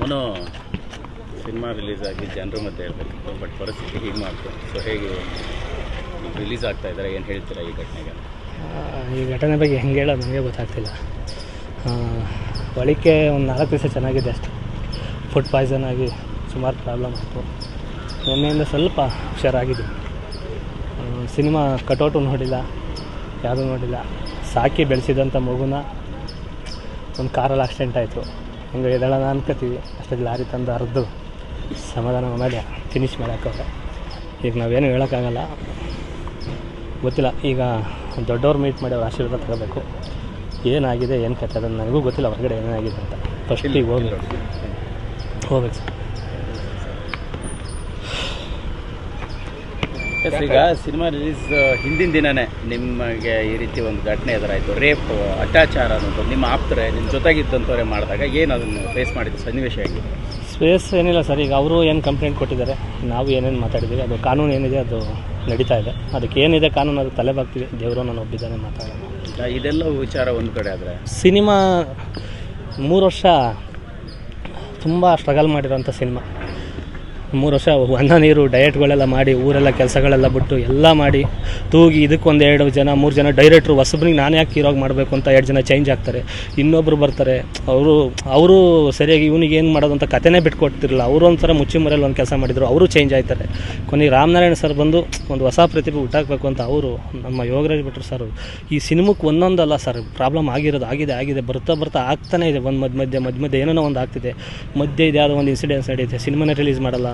ಮನೋ, cinema release ಆಗಿ ಜನರ ಮಧ್ಯೆ ಹೇಳ್ಬೇಕು ಬಟ್ ಪರಿಸ್ಥಿತಿ ಹೀಗೆ ಮಾಡ್ತು. ಸೊ ಹೇಗೆ ರಿಲೀಸ್ ಆಗ್ತಾ ಇದ್ದಾರೆ ಏನು ಹೇಳ್ತೀರಾ ಈ ಘಟನೆಗೆ? ಈ ಘಟನೆ ಬಗ್ಗೆ ಹೆಂಗೆ ಹೇಳೋದು ನನಗೆ ಗೊತ್ತಾಗ್ತಿಲ್ಲ. ಒಳಿಕೆ ಒಂದು ನಾಲ್ಕು ದಿವಸ ಚೆನ್ನಾಗಿದೆ ಅಷ್ಟೆ. ಫುಡ್ ಪಾಯ್ಸನ್ ಆಗಿ ಸುಮಾರು ಪ್ರಾಬ್ಲಮ್ ಆಯಿತು. ನಿನ್ನೆಯಿಂದ ಸ್ವಲ್ಪ ಹುಷಾರಾಗಿದೆ ಸಿನಿಮಾ ಕಟೌಟು ನೋಡಿಲ್ಲ, ಯಾವುದೂ ನೋಡಿಲ್ಲ. ಸಾಕಿ ಬೆಳೆಸಿದಂಥ ಮಗುನ ಒಂದು ಕಾರಲ್ಲಿ ಆಕ್ಸಿಡೆಂಟ್ ಆಯಿತು. ಹಿಂಗೆ ಎದಳೋಣ ಅನ್ಕೋತೀವಿ. ಅಷ್ಟೇ ಲಾರಿ ತಂದು ಅರ್ದು ಸಮಾಧಾನ ಮಾಡಿ ಫಿನಿಶ್ ಮಾಡೋಕ್ಕವ್ರೆ ಈಗ ನಾವೇನು ಹೇಳೋಕ್ಕಾಗಲ್ಲ. ಗೊತ್ತಿಲ್ಲ. ಈಗ ದೊಡ್ಡವ್ರು ಮೀಟ್ ಮಾಡಿ ಅವ್ರ ಆಶೀರ್ವಾದ ತಗೋಬೇಕು. ಏನಾಗಿದೆ, ಏನು ಕತೆ ಅದನ್ನು ನನಗೂ ಗೊತ್ತಿಲ್ಲ. ಹೊರಗಡೆ ಏನಾಗಿದೆ ಅಂತ. ಫಸ್ಟಿಗೆ ಹೋಗಿ ಹೋಗ್ಬೇಕು ಸರ್. ಎಸ್ ಈಗ ಸಿನಿಮಾ ರಿಲೀಸ್ ಹಿಂದಿನ ದಿನನೇ ನಿಮಗೆ ಈ ರೀತಿ ಒಂದು ಘಟನೆ ಎದುರಾಯಿತು. ರೇಪ್ ಅತ್ಯಾಚಾರ ಅನ್ನೋದು ನಿಮ್ಮ ಆಪ್ತರೆ ನಿಮ್ಮ ಜೊತೆಗಿದ್ದಂಥವ್ರೆ ಮಾಡಿದಾಗ ಏನು ಅದನ್ನು ಫೇಸ್ ಮಾಡಿದ್ದು? ಸನ್ನಿವೇಶ ಆಗಿ ಸ್ಪೇಸ್ ಏನಿಲ್ಲ ಸರ್ ಈಗ ಅವರು ಏನು ಕಂಪ್ಲೇಂಟ್ ಕೊಟ್ಟಿದ್ದಾರೆ ನಾವು ಏನೇನು ಮಾತಾಡಿದ್ದೀವಿ ಅದು ಕಾನೂನು ಏನಿದೆ ಅದು ನಡೀತಾ ಇದೆ. ಅದಕ್ಕೆ ಏನಿದೆ ಕಾನೂನು ಅದು ತಲೆ ಬಾಗ್ತೀವಿ ದೇವರು ನಾನು ಒಬ್ಬಿದ್ದಾನೆ ಮಾತಾಡೋಣ. ಇದೆಲ್ಲ ವಿಚಾರ ಒಂದು ಕಡೆ ಆದರೆ? ಸಿನಿಮಾ ಮೂರು ವರ್ಷ ತುಂಬ ಸ್ಟ್ರಗಲ್ ಮಾಡಿರೋಂಥ ಸಿನಿಮಾ ಮೂರು ವರ್ಷ ಅನ್ನ ನೀರು ಡಯಟ್ಗಳೆಲ್ಲ ಮಾಡಿ, ಊರೆಲ್ಲ ಕೆಲಸಗಳೆಲ್ಲ ಬಿಟ್ಟು ಎಲ್ಲ ಮಾಡಿ ತೂಗಿ ಇದಕ್ಕೊಂದು ಎರಡು ಜನ, ಮೂರು ಜನ ಡೈರೆಕ್ಟ್ರು ಹೊಸಬ್ರಿಗೆ ನಾನು ಯಾಕೆ ಹೀರೋಗಿ ಮಾಡಬೇಕು ಅಂತ ಎರಡು ಜನ ಚೇಂಜ್ ಆಗ್ತಾರೆ. ಇನ್ನೊಬ್ಬರು ಬರ್ತಾರೆ. ಅವರು ಅವರು ಸರಿಯಾಗಿ ಇವನಿಗೆ ಏನು ಮಾಡೋದು ಅಂತ ಕತೆನೇ ಬಿಟ್ಕೊಡ್ತಿರಲಿಲ್ಲ ಅವರು ಒಂಥರ ಮುಚ್ಚಿ ಮರೆಯಲ್ಲಿ ಒಂದು ಕೆಲಸ ಮಾಡಿದರು, ಅವರು ಚೇಂಜ್ ಆಯ್ತಾರೆ. ಕೊನೆಗೆ ರಾಮನಾರಾಯಣ ಸರ್ ಬಂದು ಒಂದು ಹೊಸ ಪ್ರತಿಭೆ ಹುಟ್ಟಾಕಬೇಕು ಅಂತ ಅವರು, ನಮ್ಮ ಯೋಗರಾಜ್ ಬಿಟ್ರು ಸರ್ ಈ ಸಿನಿಮಕ್ಕೆ ಒಂದೊಂದಲ್ಲ ಸರ್ ಪ್ರಾಬ್ಲಮ್ ಆಗಿರೋದು, ಆಗಿದೆ ಆಗಿದೆ, ಬರ್ತಾ ಬರ್ತಾ ಆಗ್ತಾನೆ ಇದೆ. ಒಂದು ಮಧ್ಯ ಮಧ್ಯ ಮಧ್ಯ ಮಧ್ಯ ಏನೋ ಒಂದು ಆಗ್ತಿದೆ. ಮಧ್ಯೆ ಇದು ಯಾವುದೋ ಒಂದು ಇನ್ಸಿಡೆನ್ಸ್ ನಡೆಯುತ್ತೆ ಸಿನಿಮಾನೇ ರಿಲೀಸ್ ಮಾಡಲ್ಲ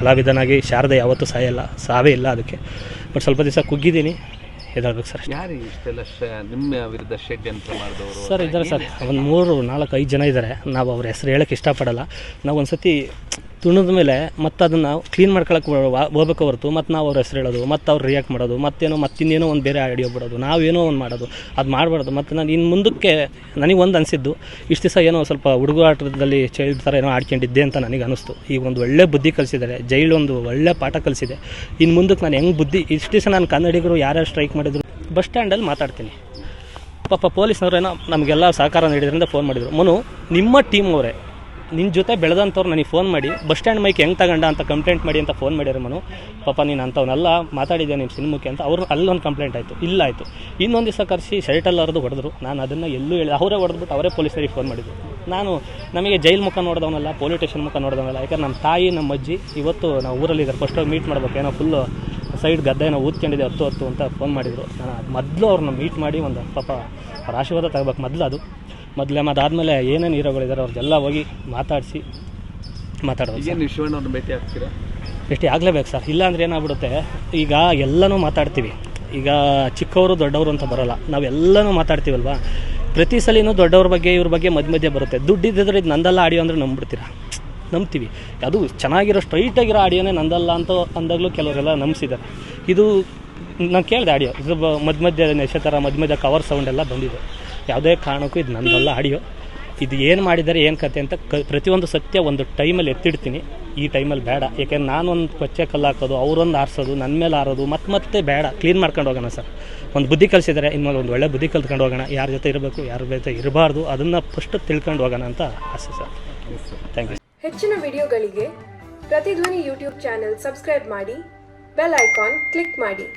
ಕಲಾವಿದನಾಗಿ ಶಾರದೆ ಯಾವತ್ತೂ ಸಾಯಲ್ಲ ಸಾವೇ ಇಲ್ಲ ಅದಕ್ಕೆ. ಬಟ್ ಸ್ವಲ್ಪ ದಿವಸ ಕುಗ್ಗಿದ್ದೀನಿ ಎದಾಗಬೇಕು ಸರ್. ಯಾರು ಇಷ್ಟೆಲ್ಲ ನಿಮ್ಮ ವಿರುದ್ಧ ಷಡ್ಯಂತ್ರ ಮಾಡಿದವರು ಸರ್ ಇದ್ದಾರೆ ಸರ್ ಒಂದು ಮೂರು ನಾಲ್ಕು ಐದು ಜನ ಇದ್ದಾರೆ ನಾವು ಅವ್ರ ಹೆಸರು ಹೇಳೋಕ್ಕೆ ಇಷ್ಟಪಡಲ್ಲ. ನಾವು ಒಂದು ಸತಿ ತುಣಿದ ಮೇಲೆ ಮತ್ತೆ ಅದನ್ನು ಕ್ಲೀನ್ ಮಾಡ್ಕೊಳಕ್ಕೆ ಹೋಗ್ಬೇಕು ಹೊರತು, ಮತ್ತು ನಾವು ಅವ್ರ ಹೆಸರು ಹೇಳೋದು, ಮತ್ತು ಅವ್ರು ರಿಯಾಕ್ಟ್ ಮಾಡೋದು, ಮತ್ತೇನೋ ಮತ್ತಿನ್ನೇನೋ ಒಂದು ಬೇರೆ ಆಡಿಯೋ ಬಿಡೋದು ನಾವೇನೋ ಒಂದು ಮಾಡೋದು, ಅದು ಮಾಡಬಾರ್ದು. ಮತ್ತು ನಾನು ಇನ್ನು ಮುಂದಕ್ಕೆ ನನಗೆ ಒಂದು ಅನಿಸಿದ್ದು, ಇಷ್ಟು ದಿವಸ ಏನೋ ಸ್ವಲ್ಪ ಹುಡುಗಾಟದಲ್ಲಿ ಚೈಲ್ಡ್ ಥರ ಏನೋ ಆಡ್ಕೊಂಡಿದ್ದೆ ಅಂತ ನನಗೆ ಅನಿಸ್ತು. ಈಗ ಒಂದು ಒಳ್ಳೆ ಬುದ್ಧಿ ಕಲಿಸಿದ್ದಾರೆ ಜೈಲು ಒಂದು ಒಳ್ಳೆ ಪಾಠ ಕಲಿಸಿದೆ. ಇನ್ನು ಮುಂದಕ್ಕೆ ನಾನು ಹೆಂಗೆ ಬುದ್ಧಿ, ಇಷ್ಟು ದಿವಸ ನಾನು ಕನ್ನಡಿಗರು ಯಾರ್ಯಾರು ಸ್ಟ್ರೈಕ್ ಮಾಡಿದ್ರು, ಬಸ್ ಸ್ಟ್ಯಾಂಡಲ್ಲಿ ಮಾತಾಡ್ತೀನಿ. ಪಾಪ ಪೊಲೀಸ್ನವರೇನೋ ನಮಗೆಲ್ಲ ಸಹಕಾರ ನೀಡಿದ್ರಿಂದ ಫೋನ್ ಮಾಡಿದರು. ಮನು, ನಿಮ್ಮ ಟೀಮ್ ಅವರೇ ನಿನ್ನ ಜೊತೆ ಬೆಳೆದಂಥವ್ರು ನನಗೆ ಫೋನ್ ಮಾಡಿ, ಬಸ್ ಸ್ಟ್ಯಾಂಡ್ ಮೈಕ್ ಹೆಂಗೆ ತಗೊಂಡ ಅಂತ ಕಂಪ್ಲೇಂಟ್ ಮಾಡಿ ಅಂತ ಫೋನ್ ಮಾಡಿದ್ರು ಮನು. ಪಾಪ ನೀನು ಅಂಥವನ್ನೆಲ್ಲ ಮಾತಾಡಿದ್ದೆ ನಿಮ್ಮ ಸಿನಿಮಾಕ್ಕೆ ಅಂತ ಅವ್ರು ಅಲ್ಲೊಂದು ಕಂಪ್ಲೇಂಟ್ ಆಯಿತು. ಇಲ್ಲ ಆಯಿತು. ಇನ್ನೊಂದು ದಿವಸ ಕರೆಸಿ ಶರ್ಟಲ್ಲಿ ಹರಿದು ಹೊಡೆದ್ರು. ನಾನು ಅದನ್ನು ಎಲ್ಲೂ ಹೇಳಿ, ಅವರೇ ಹೊಡೆದ್ಬಿಟ್ಟು ಅವರೇ ಪೊಲೀಸರಿಗೆ ಫೋನ್ ಮಾಡಿದ್ರು. ನಾನು ನಮಗೆ ಜೈಲ್ ಮುಖ ನೋಡಿದವನಲ್ಲ ಪೊಲೀಸ್ ಸ್ಟೇಷನ್ ಮುಖ ನೋಡಿದವನಲ್ಲ, ಯಾಕಂದ್ರೆ ನಮ್ಮ ತಾಯಿ ನಮ್ಮ ಅಜ್ಜಿ ಇವತ್ತು ನಾವು ಊರಲ್ಲಿದ್ದಾರೆ ಫಸ್ಟ್ ಮೀಟ್ ಮಾಡ್ಬೇಕು. ಏನೋ ಫುಲ್ಲು ಸೈಡ್ ಗದ್ದೆ ಏನೋ ಊದ್ಕೊಂಡಿದೆ ಹತ್ತು ಹತ್ತು ಅಂತ ಫೋನ್ ಮಾಡಿದರು. ನಾನು ಮೊದಲು ಅವ್ರನ್ನ ಮೀಟ್ ಮಾಡಿ ಒಂದು ಪಾಪ ಅವ್ರ ಆಶೀರ್ವಾದ ತಗೋಬೇಕು. ಮೊದಲು ಅದು. ಮೊದಲೇ ಅದಾದಮೇಲೆ ಏನೇನು ಹೀರೋಗಳಿದ್ದಾರೆ ಅವ್ರದ್ದೆಲ್ಲ ಹೋಗಿ ಮಾತಾಡಿಸಿ ಮಾತಾಡೋದು ಶಿವಣ್ಣವ್ರನ್ನ ಭೇಟಿ ಆಗ್ತೀರಾ? ಭೇಟಿ ಆಗಲೇಬೇಕು ಸರ್. ಇಲ್ಲ ಅಂದ್ರೆ ಏನಾಗ್ಬಿಡುತ್ತೆ ಈಗ ಎಲ್ಲನೂ ಮಾತಾಡ್ತೀವಿ. ಈಗ ಚಿಕ್ಕವರು ದೊಡ್ಡವರು ಅಂತ ಬರೋಲ್ಲ. ನಾವೆಲ್ಲನೂ ಮಾತಾಡ್ತೀವಲ್ವಾ? ಪ್ರತಿ ಸಲಿನೂ ದೊಡ್ಡವ್ರ ಬಗ್ಗೆ ಇವ್ರ ಬಗ್ಗೆ ಮಧ್ಯ ಮಧ್ಯೆ ಬರುತ್ತೆ. ದುಡ್ಡಿದ್ದರೆ ಇದು ನಂದಲ್ಲ ಆಡಿಯೋ ಅಂದರೆ ನಂಬ್ಬಿಡ್ತೀರಾ? ನಂಬ್ತೀವಿ. ಅದು ಚೆನ್ನಾಗಿರೋ ಸ್ಟ್ರೈಟಾಗಿರೋ ಆಡಿಯೋನೇ ನಂದಲ್ಲ ಅಂತ ಅಂದಾಗಲೂ ಕೆಲವರೆಲ್ಲ ನಂಬಿಸಿದ್ದಾರೆ. ಇದು ನಾನು ಕೇಳಿದೆ ಆಡಿಯೋ. ಇದು ಮಧ್ಯ ಮಧ್ಯ ನೆಶೆ ಥರ ಮಧ್ಯ ಮಧ್ಯ ಕವರ್ ಸೌಂಡ್ ಎಲ್ಲ ಬಂದಿದೆ. ಯಾವುದೇ ಕಾರಣಕ್ಕೂ ಇದು ನಂದಲ್ಲ ಆಡಿಯೋ. ಇದು ಏನು ಮಾಡಿದ್ದಾರೆ, ಏನು ಕತೆ ಅಂತ ಕ ಪ್ರತಿಯೊಂದು ಸತ್ಯ ಒಂದು ಟೈಮಲ್ಲಿ ಎತ್ತಿಡ್ತೀನಿ. ಈ ಟೈಮಲ್ಲಿ ಬೇಡ. ಯಾಕೆಂದ್ರೆ ನಾನೊಂದು ಕೊಚ್ಚೆ ಕಲ್ಲು ಹಾಕೋದು ಅವರೊಂದು ಆರಿಸೋದು ನನ್ನ ಮೇಲೆ ಆರೋದು ಮತ್ತೆ ಮತ್ತೆ ಬೇಡ. ಕ್ಲೀನ್ ಮಾಡ್ಕೊಂಡು ಹೋಗೋಣ ಸರ್. ಒಂದು ಬುದ್ಧಿ ಕಲಿಸಿದರೆ, ಇನ್ಮೇಲೆ ಒಂದು ಒಳ್ಳೆ ಬುದ್ಧಿ ಕಲ್ತ್ಕೊಂಡು ಹೋಗೋಣ. ಯಾರ ಜೊತೆ ಇರಬೇಕು, ಯಾರ ಜೊತೆ ಇರಬಾರ್ದು, ಅದನ್ನು ಫಸ್ಟ್ ತಿಳ್ಕೊಂಡು ಹೋಗೋಣ ಅಂತ ಆಸೆ ಸರ್. ಥ್ಯಾಂಕ್ ಯು ಹೆಚ್ಚಿನ ವಿಡಿಯೋಗಳಿಗೆ ಪ್ರತಿಧ್ವನಿ ಯೂಟ್ಯೂಬ್ ಚಾನೆಲ್ ಸಬ್ಸ್ಕ್ರೈಬ್ ಮಾಡಿ, ಬೆಲ್ ಐಕಾನ್ ಕ್ಲಿಕ್ ಮಾಡಿ.